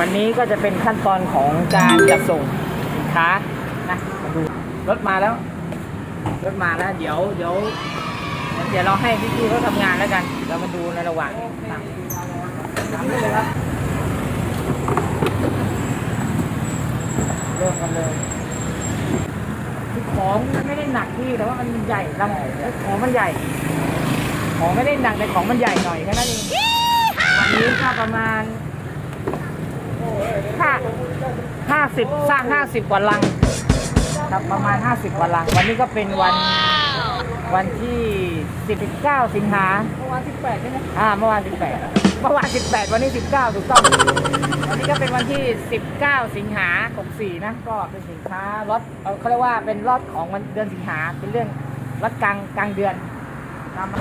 วันนี้ก็จะเป็นขั้นตอนของการจัดส่งสินค้านะมาดูรถมาแล้วรถมาแล้วเดี๋ยวเดี๋ยวเดี๋ยวเราให้พี่ๆเขาทำงานแล้วกัน เรามาดูในระหว่างตามตามเลยครับเริ่มกันเลยคือของไม่ได้หนักพี่แต่ว่ามันใหญ่ลำของมันใหญ่ ของไม่ได้หนักแต่ของมันใหญ่หน่อยแค่นั้นเองวันนี้ก็ประมาณ ห้าห้าสิบสร้างห้าสิบกว่าลังครับประมาณห้าสิบกว่าลัง วันนี้ก็เป็นวันวันที่สิบเก้าสิงหาเมื่อวานสิบแปดใช่ไหมอ่าเมื่อวานสิบแปดเมื่อวานสิบแปดวันนี้สิบเก้าถูกต้อง วันนี้ก็เป็นวันที่ 19 สิงหา64นะ ก็เป็นสินค้าล็อตเอ่อเขาเรียกว่าเป็นล็อตของวันเดือนสิงหา เป็นเรื่องล็อตกลางกลางเดือนตามมา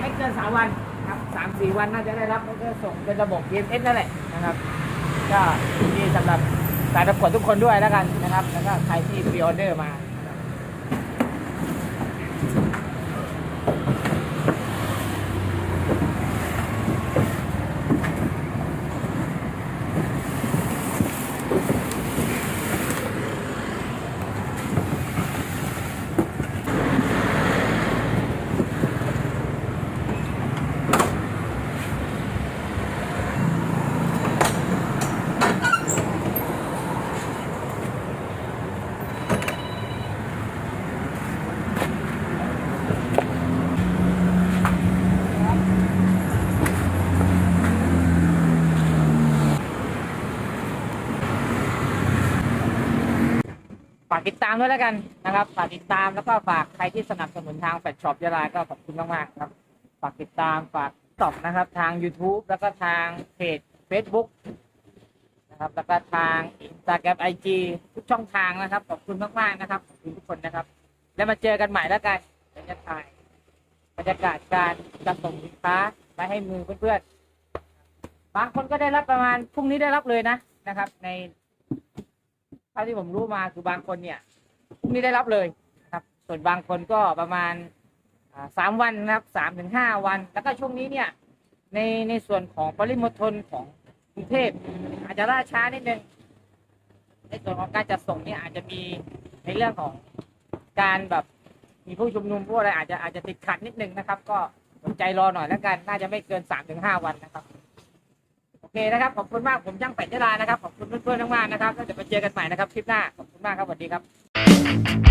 ไม่เกิน3วันครับ3 4วันน่าจะได้รับแล้วก็ส่งเป็นระบบ EMS นั่นแหละนะครับ ก็ยินดีสำหรับสายประกวดทุกคนด้วยแล้วกันนะครับ แล้วก็ใครที่พรีออเดอร์มา ฝากติดตามด้วยแล้วกันนะครับ ฝากติดตามแล้วก็ฝากใครที่สนับสนุนทางแฟชช็อปยาลาก็ขอบคุณมากๆครับ ฝากติดตามฝากตอบนะครับ ทาง YouTube แล้วก็ทางเพจ Facebook นะครับแล้วก็ทาง Instagram IG ทุกช่องทางนะครับ ขอบคุณมากๆนะครับ ขอบคุณทุกคนนะครับ แล้วมาเจอกันใหม่แล้วกันเดี๋ยวจะถ่ายบรรยากาศการจัดส่งสินค้าไปให้มือเพื่อนๆบางคนก็ได้รับประมาณพรุ่งนี้ได้รับเลยนะนะครับ ในาที่ผมรู้มาคือบางคนเนี่ยพรุ่งนี้ได้รับเลยนะครับ ส่วนบางคนก็ประมาณสามวันนะครับสามถึงห้าวัน แล้วก็ช่วงนี้เนี่ยในในส่วนของปริมณฑลของกรุงเทพอาจจะล่าช้านิดนึงในส่วนของการจัดส่งเนี่ยอาจจะมีในเรื่องของการแบบมีผู้ชุมนุมผู้อะไรอาจจะอาจจะติดขัดนิดนึงนะครับ ก็อดใจรอหน่อยแล้วกัน น่าจะไม่เกินสามถึงห้าวันนะครับ เคนะครับ ขอบคุณมาก ผมช่างเป็ดยะลานะครับ ขอบคุณเพื่อนๆมากๆนะครับแล้วเดี๋ยวมาเจอกันใหม่นะครับ คลิปหน้า ขอบคุณมากครับ สวัสดีครับ